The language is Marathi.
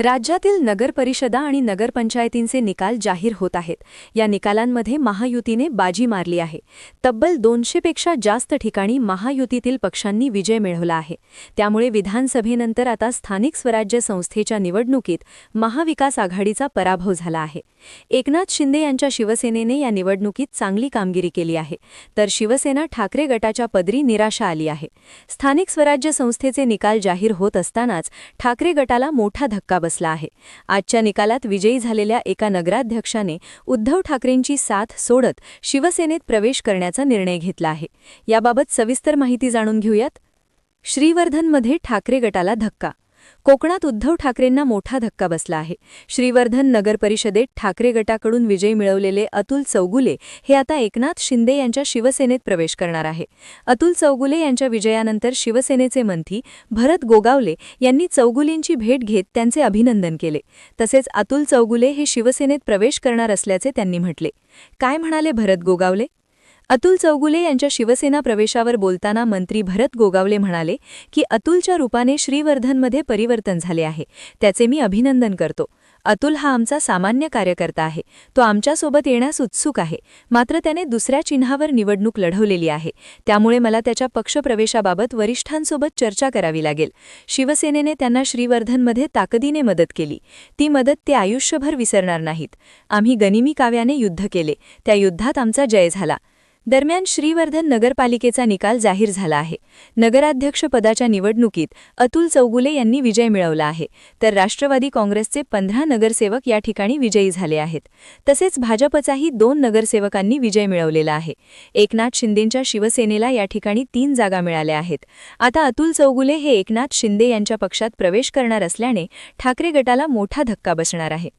राज्यातील नगरपरिषदा आणि नगरपंचायतींचे निकाल जाहीर होत आहेत. या निकालांमध्ये महायुतीने बाजी मारली आहे. तब्बल दोनशेपेक्षा जास्त ठिकाणी महायुतीतील पक्षांनी विजय मिळवला आहे. त्यामुळे विधानसभेनंतर आता स्थानिक स्वराज्य संस्थेच्या निवडणुकीत महाविकास आघाडीचा पराभव झाला आहे. एकनाथ शिंदे यांच्या शिवसेनेने या निवडणुकीत चांगली कामगिरी केली आहे. तर शिवसेना ठाकरे गटाच्या पदरी निराशा आली आहे. स्थानिक स्वराज्य संस्थेचे निकाल जाहीर होत असतानाच ठाकरे गटाला मोठा धक्का बसला आहे. आजच्या निकालात विजयी झालेल्या एका नगराध्यक्षाने उद्धव ठाकरेंची साथ सोडत शिवसेनेत प्रवेश करण्याचा निर्णय घेतला आहे. याबाबत सविस्तर माहिती जाणून घेऊयात. श्रीवर्धनमध्ये ठाकरे गटाला धक्का कोकणात उद्धव ठाकरेंना मोठा धक्का बसला आहे. श्रीवर्धन नगर परिषदेत ठाकरे गटाकडून विजय मिळवलेले अतुल चौगुले हे आता एकनाथ शिंदे यांच्या शिवसेनेत प्रवेश करणार आहे. अतुल चौगुले यांच्या विजयानंतर शिवसेनेचे मंत्री भरत गोगावले यांनी चौगुलेंची भेट घेत त्यांचे अभिनंदन केले. तसेच अतुल चौगुले हे शिवसेनेत प्रवेश करणार असल्याचे त्यांनी म्हटले. काय म्हणाले भरत गोगावले? अतुल चौगुले यांच्या शिवसेना प्रवेशावर बोलताना मंत्री भरत गोगावले म्हणाले की अतुलच्या रूपाने श्रीवर्धनमध्ये परिवर्तन झाले आहे. त्याचे मी अभिनंदन करतो. अतुल हा आमचा सामान्य कार्यकर्ता आहे. तो आमच्यासोबत येण्यास उत्सुक आहे. मात्र त्याने दुसऱ्या चिन्हावर निवडणूक लढवलेली आहे. त्यामुळे मला त्याच्या पक्षप्रवेशाबाबत वरिष्ठांसोबत चर्चा करावी लागेल. शिवसेनेने त्यांना श्रीवर्धनमध्ये ताकदीने मदत केली. ती मदत ते आयुष्यभर विसरणार नाहीत. आम्ही गनिमी काव्याने युद्ध केले. त्या युद्धात आमचा जय झाला. दरम्यान श्रीवर्धन नगरपालिकेचा निकाल जाहीर झाला आहे. नगराध्यक्षपदाच्या निवडणुकीत अतुल चौगुले यांनी विजय मिळवला आहे. तर राष्ट्रवादी काँग्रेसचे पंधरा नगरसेवक या ठिकाणी विजयी झाले आहेत. तसेच भाजपचाही दोन नगरसेवकांनी विजय मिळवलेला आहे. एकनाथ शिंदेंच्या शिवसेनेला या ठिकाणी तीन जागा मिळाल्या आहेत. आता अतुल चौगुले हे एकनाथ शिंदे यांच्या पक्षात प्रवेश करणार असल्याने ठाकरे गटाला मोठा धक्का बसणार आहे.